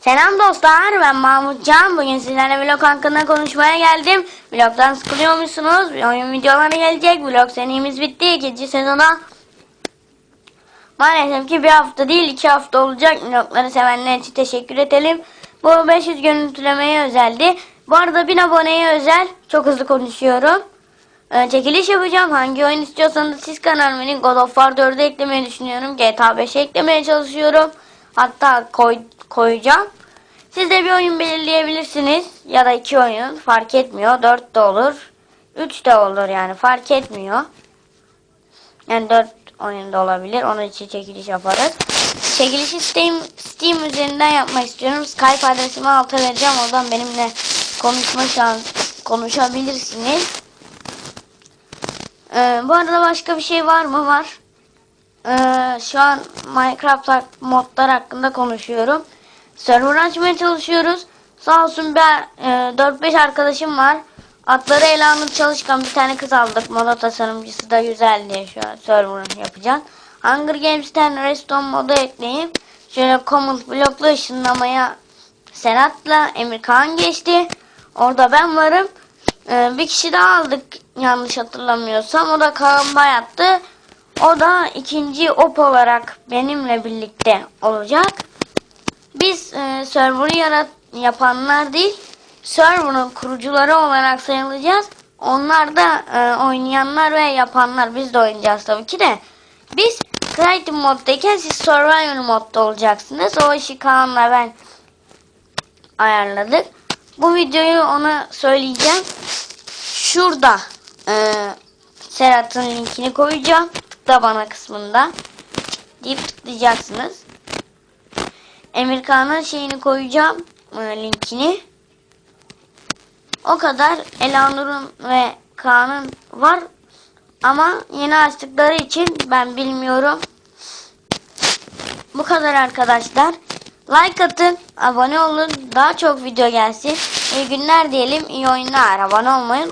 Selam dostlar ben Mahmut Can. Bugün sizlerle vlog hakkında konuşmaya geldim. Vlogdan sıkılıyor musunuz? Oyun videoları gelecek. Vlog senemiz bitti. ikinci sezona. Maalesef ki bir hafta değil iki hafta olacak. Vlogları sevenler için teşekkür edelim. Bu 500 görüntülemeye özeldi. Bu arada 1000 aboneye özel. Çok hızlı konuşuyorum. Ee, çekiliş yapacağım. Hangi oyun istiyorsanız siz kanalımın God of War 4'ü eklemeyi düşünüyorum. GTA 5'e eklemeye çalışıyorum. Hatta koy, koyacağım. Siz de bir oyun belirleyebilirsiniz. Ya da iki oyun. Fark etmiyor. 4 de olur. 3 de olur yani. Fark etmiyor. Yani 4 oyun da olabilir. Onun için çekiliş yaparız. Çekilişi Steam, Steam üzerinden yapmak istiyorum. Skype adresimi alta vereceğim. Oradan benimle konuşma şans konuşabilirsiniz. Ee, bu arada başka bir şey var mı? Var. Ee, şu an Minecraft modlar hakkında konuşuyorum. Server açmaya çalışıyoruz. Sağ olsun bir e, 4-5 arkadaşım var. Atları Elanur Çalışkan bir tane kız aldık. Moda tasarımcısı da güzel diye şu an server yapacağız. Hunger Games'ten Redstone modu ekleyip şöyle command bloklu ışınlamaya Serhat'la Emir Kaan geçti. Orada ben varım. Ee, bir kişi daha aldık yanlış hatırlamıyorsam. O da Kaan Bayat'tı. O da ikinci op olarak benimle birlikte olacak. Biz e, server'ı yarat yapanlar değil, server'ın kurucuları olarak sayılacağız. Onlar da e, oynayanlar ve yapanlar. Biz de oynayacağız tabii ki de. Biz Creative moddayken siz Survival modda olacaksınız. O işi Kaan'la ben ayarladık. Bu videoyu ona söyleyeceğim. Şurada e, Serhat'ın linkini koyacağım. Tıkla bana kısmında. Deyip tıklayacaksınız. Emirkan'ın şeyini koyacağım. e, linkini. O kadar. Elanur'un ve Kaan'ın var. Ama yeni açtıkları için ben bilmiyorum. Bu kadar arkadaşlar. Like atın, abone olun, daha çok video gelsin. İyi günler diyelim, iyi oyunlar. Abone olmayı